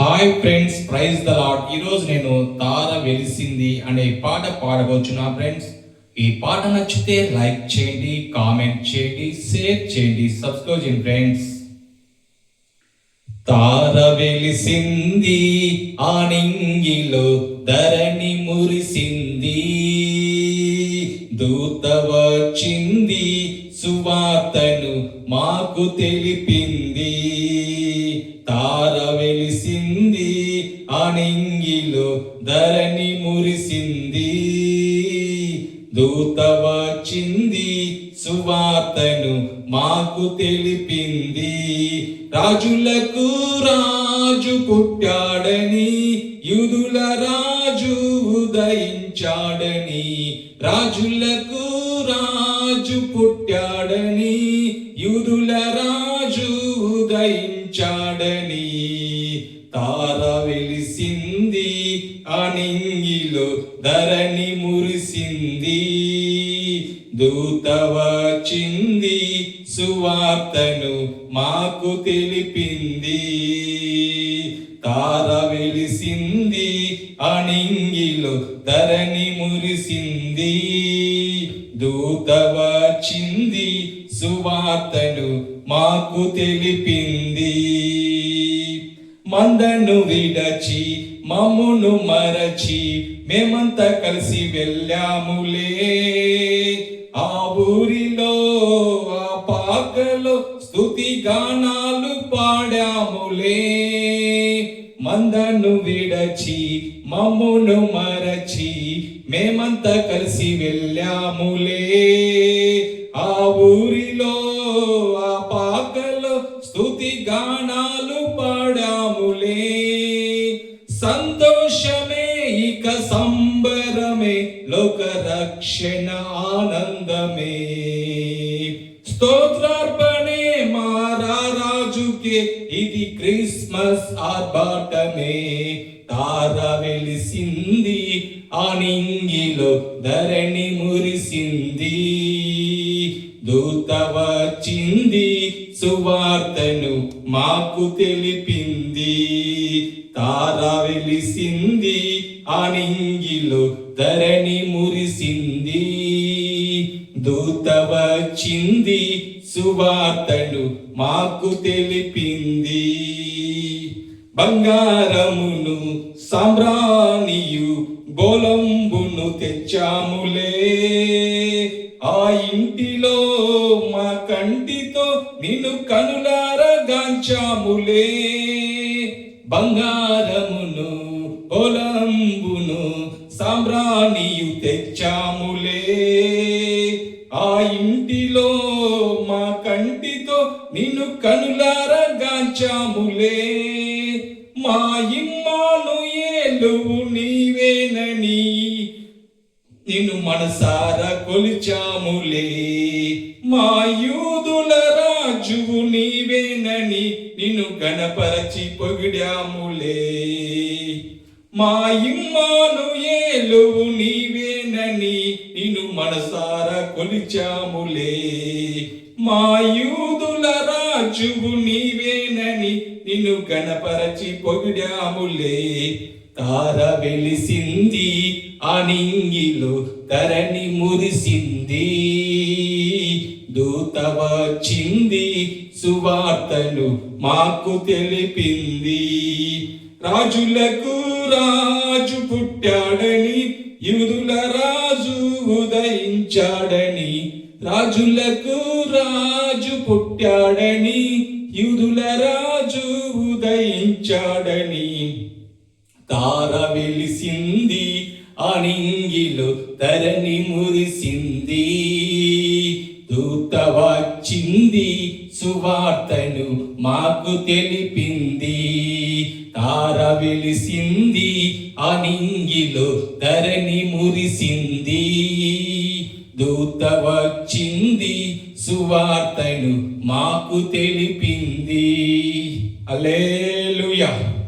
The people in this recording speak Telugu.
Hi friends praise the Lord ఈరోజు నేను తార వెలిసింది అనే పాట పాడబోచున్నా ఫ్రెండ్స్. ఈ పాట నచ్చితే లైక్ చేయండి కామెంట్ చేయండి షేర్ చేయండి సబ్స్క్రైబ్ చేయండి ఫ్రెండ్స్. తార వెలిసింది ఆనింగిలో ధరణి మురిసింది. సువార్తను మాకు తెలిపింది తార వెలిసింది అణింగిలో ధరణి మురిసింది. దూత వచ్చింది సువార్తను మాకు తెలిపింది. రాజులకు రాజు పుట్టాడని యుదుల రాజు ఉదయించాడని రాజులకు రాజు పుట్టాడని యుదుల రాజు ఉదయించాడని తార వెలిసింది అనింగిలో ధరణి మురిసింది. దూత వచ్చింది సువార్తను మాకు తెలిపింది. తార వెలిసింది అణింగిలో ధరణి మురిసింది దూత వచ్చింది సువార్తను మాకు తెలిపింది. మందను విడచి మమ్మును మరచి మేమంతా కలిసి వెళ్ళాములే. ఆ ఊరిలో ఆ పాకలో స్థుతి గానాలు పాడాములే. మందను విడచి మమ్మును మరచి మేమంతా కలిసి వెళ్ళాములే. ఆ ఊరిలో ఆ పాకలో స్తుతి గానాలు పాడాములే. సంతోషమే ఇక సంబరమే లోక రక్షణ ఆనందమే. స్తోత్ర ఇది క్రిస్మస్ ఆర్భాటమే. తార వెలిసింది ఆనింగిలో ధరణి మురిసింది. దూత వచ్చింది సువార్తను మాకు తెలిపింది. తార వెలిసింది ఆనింగిలో ధరణి మురిసింది. దూత వచ్చింది సువార్తను మాకు తెలిపింది. బంగారమును సామ్రాణియు బోలంబును తెచ్చాములే. ఆ ఇంటిలో మా కంటితో నిన్ను కనులారగాంచాములే. బంగారమును బోలంబును సామ్రాణియు తెచ్చా ఇంటిలో మా కంటితో నిన్ను కనులారగాంచాములే మా ఇమ్మాను ఏలువు నీవేనని నిన్ను మనసార కొలిచాములే. మా యూదుల రాజువు నీవేనని నిన్ను గణపరచి పొగిడాములే. మా ఇమ్మాను ఏలువు నీవేనని నిన్ను మనసార కొలిచాములే. మా యూదుల రాజువు నీవేనని నిన్ను గణపరచి పొగిడాములే. తార వెలిసింది అనింగిలో ధరణి మురిసింది. దూత వచ్చింది సువార్తను మాకు తెలిపింది. రాజులకు రాజు పుట్టాడని యూదుల రాజు ఉదయించాడని రాజులకు రాజు పుట్టాడని యూదుల రాజు ఉదయించాడని. తార వెలిసింది అనింగిలో తరణి మురిసింది. దూత వచ్చింది సువార్తను మాకు తెలిపింది. తార వెలిసింది అనింగిలో ధరణి మురిసింది. దూత వచ్చింది సువార్తను మాకు తెలిపింది. అలేలుయా